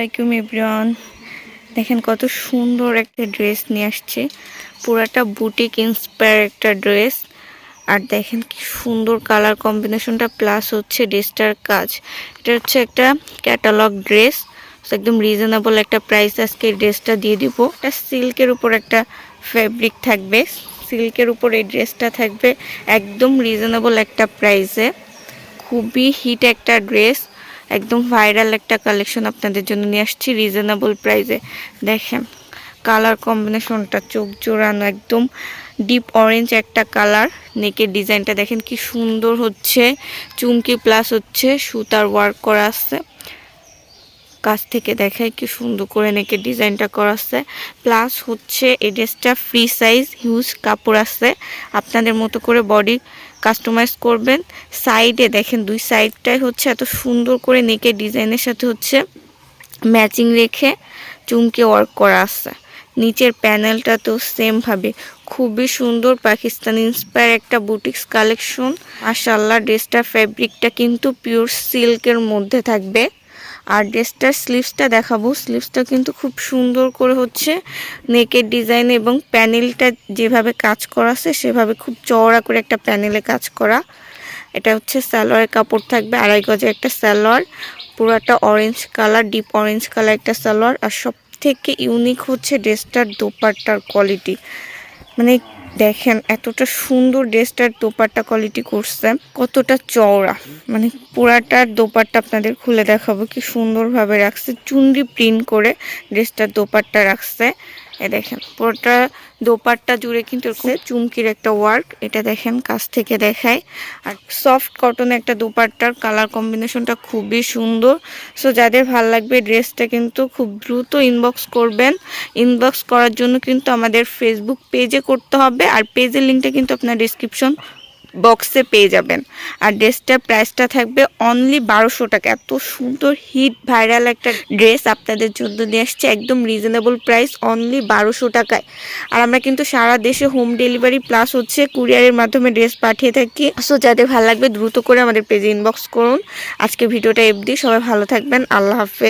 আসসালামাইকুম এভরিওয়ান। দেখেন কত সুন্দর একটা ড্রেস নিয়ে আসছে। পুরাটা বুটিক ইন্সপায়ার একটা ড্রেস। আর দেখেন কি সুন্দর কালার কম্বিনেশনটা প্লাস হচ্ছে ড্রেসটার কাজ। এটা হচ্ছে একটা ক্যাটালগ ড্রেস। একদম রিজনেবল একটা প্রাইস আজকে ড্রেসটা দিয়ে দিব। এটা সিল্কের উপর একটা ফেব্রিক থাকবে। সিল্কের উপর এই ড্রেসটা থাকবে একদম রিজনেবল একটা প্রাইসে খুবই হিট একটা ড্রেস। একদম ভাইরাল একটা কালেকশন আপনাদের জন্য নিয়ে আসছি রিজনেবল প্রাইসে দেখেন কালার কম্বিনেশনটা চোখ জোড়ানো একদম ডিপ অরেঞ্জ একটা কালার নেকের ডিজাইনটা দেখেন কি সুন্দর হচ্ছে, চুমকি প্লাস হচ্ছে, সুতার ওয়ার্ক করা আছে। কাছ থেকে দেখায় কি সুন্দর করে নেকের ডিজাইনটা করা আছে। প্লাস হচ্ছে এই ড্রেসটা ফ্রি সাইজ হিউজ কাপড় আছে। আপনাদের মতো করে বডি কাস্টমাইজ করবেন। সাইডে দেখেন দুই সাইডটাই হচ্ছে এত সুন্দর করে নেকের ডিজাইনের সাথে হচ্ছে ম্যাচিং রেখে চুমকে ওয়ার্ক করা আছে। নিচের প্যানেলটা তো সেমভাবে খুবই সুন্দর পাকিস্তান ইন্সপায়ার একটা বুটিক্স কালেকশন মাশাল্লাহ ড্রেসটার ফ্যাব্রিকটা কিন্তু পিওর সিল্কের মধ্যে থাকবে। আর ড্রেসটার স্লিভসটা দেখাবো। স্লিভসটা কিন্তু খুব সুন্দর করে হচ্ছে নেকের ডিজাইন এবং প্যানেলটা যেভাবে কাজ করা আছে, সেভাবে খুব চওড়া করে একটা প্যানেলে কাজ করা। এটা হচ্ছে সালোয়ারের কাপড় থাকবে, আড়াই গজের একটা সালোয়ার, পুরাটা orange colour deep orange colour একটা সালোয়ার। আর সব থেকে ইউনিক হচ্ছে ড্রেসটার দোপাট্টার কোয়ালিটি মানে দেখেন এতটা সুন্দর ড্রেসটার দোপাট্টা কোয়ালিটি করছে। কতটা চওড়া। মানে পুরাটার দোপাট্টা আপনাদের খুলে দেখাবো কি সুন্দরভাবে রাখছে। চুনরি প্রিন্ট করে ড্রেসটার দোপাট্টা রাখছে। এ দেখেন পুরোটা দোপাট্টা জুড়ে কিন্তু এরকম চুমকির একটা ওয়ার্ক এটা দেখেন কাছ থেকে দেখায় আর সফট কটন একটা দোপাট্টার কালার কম্বিনেশনটা খুবই সুন্দর। সো যাদের ভালো লাগবে ড্রেসটা কিন্তু খুব দ্রুত ইনবক্স করবেন। ইনবক্স করার জন্য কিন্তু আমাদের ফেসবুক পেজে করতে হবে। আর পেজের লিঙ্কটা কিন্তু আপনার ডিসক্রিপশন বক্সে পেয়ে যাবেন। আর ড্রেসটার প্রাইসটা থাকবে অনলি বারোশো টাকা। এত সুন্দর হিট ভাইরাল একটা ড্রেস আপনাদের জন্য নিয়ে আসছে, একদম রিজনেবল প্রাইস অনলি বারোশো টাকায়। আর আমরা কিন্তু সারা দেশে হোম ডেলিভারি প্লাস হচ্ছে কুরিয়ারের মাধ্যমে ড্রেস পাঠিয়ে থাকি। সো যাদের ভালো লাগবে দ্রুত করে আমাদের পেজে ইনবক্স করুন। আজকে ভিডিওটা এফদি সবাই ভালো থাকবেন। আল্লাহ হাফেজ।